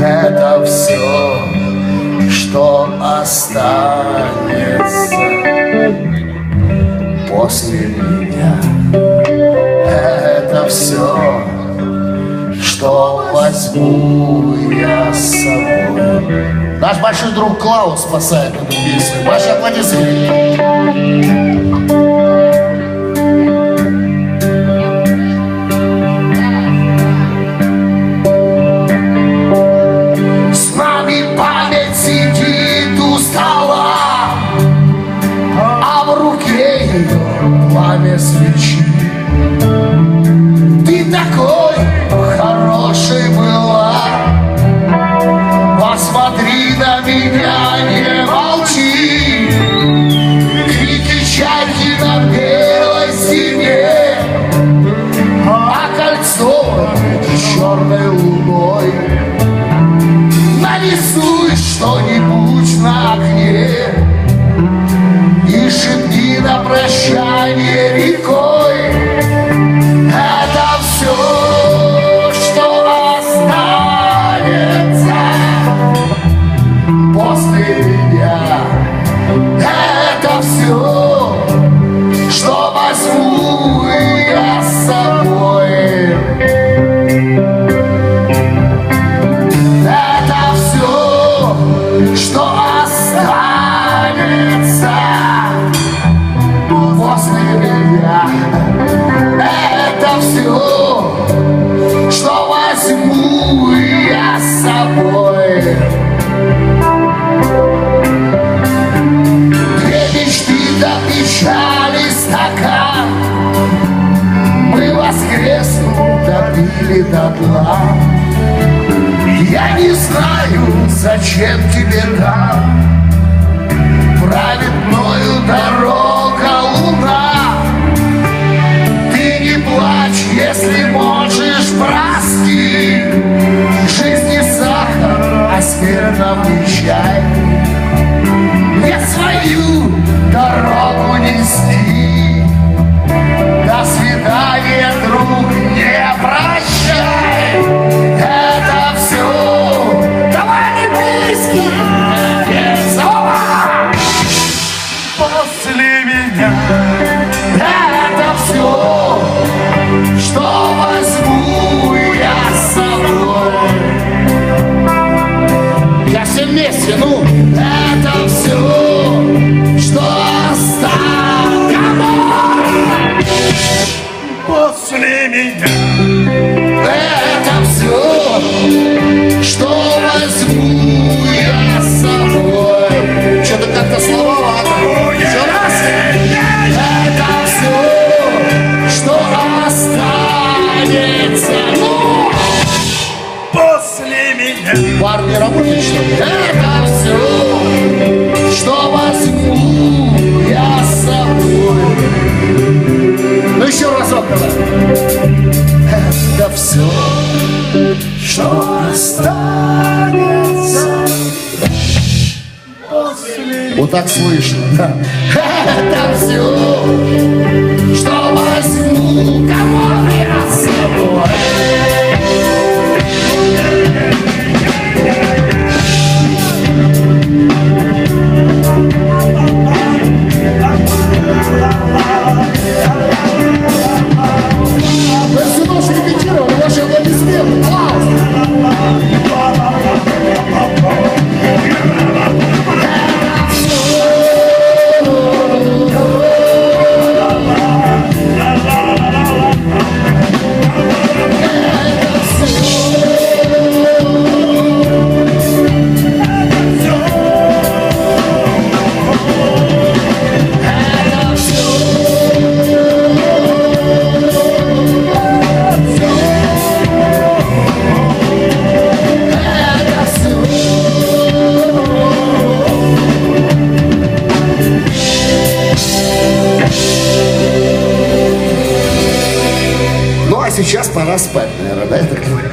Это все, что останется после меня. Это все, что возьму я с собой. Наш большой друг Клаус спасает эту песню. Ваши аплодисменты. Свечи. Ты такой хороший была, посмотри на меня, не молчи. Крики чайки на белой стене, а кольцо черной луной. Нарисуй что-нибудь на окне с собой. Две мечты до печали стакан. Мы воскреснем, допили до дна я не знаю, зачем тебе там вместе, ну Это все парни, работают что ли? Это все, что возьму я с собой. Ну еще разок давай. Это все, что останется Вот так слышно, да. Это все, сейчас пора спать, наверное, да, я так понимаю?